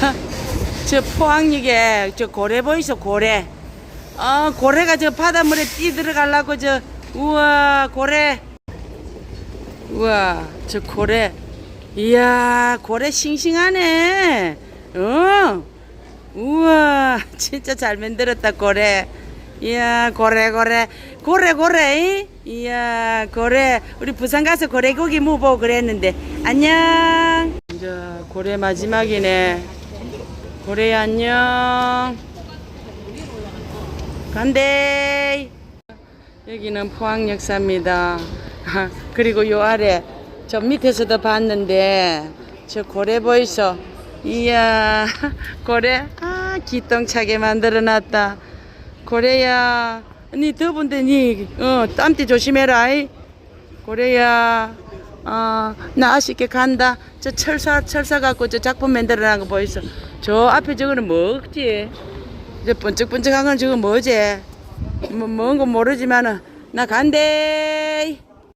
저 포항역에 저 고래 보이소 고래? 어 고래가 저 바닷물에 뛰 들어가려고 저 우와 고래. 우와 저 고래. 이야 고래 싱싱하네. 어? 우와 진짜 잘 만들었다 고래. 이야 고래 고래. 고래 고래. 이야 고래. 우리 부산 가서 고래고기 무보고 그랬는데. 안녕. 이제 고래 마지막이네 고래 안녕. 간대. 여기는 포항역사입니다. 그리고 요 아래 저 밑에서도 봤는데 저 고래 보이소? 이야 고래? 아 기똥차게 만들어 놨다. 고래야. 니 더운데 니 어 땀띠 조심해라 이. 고래야. 어, 나 아쉽게 간다. 저 철사 철사 갖고 저 작품 만들어 놨거 보이소 저 앞에 저거는 뭐지. 저 번쩍번쩍한 건 저거 뭐지? 뭐 뭔건 모르지만은 나 간대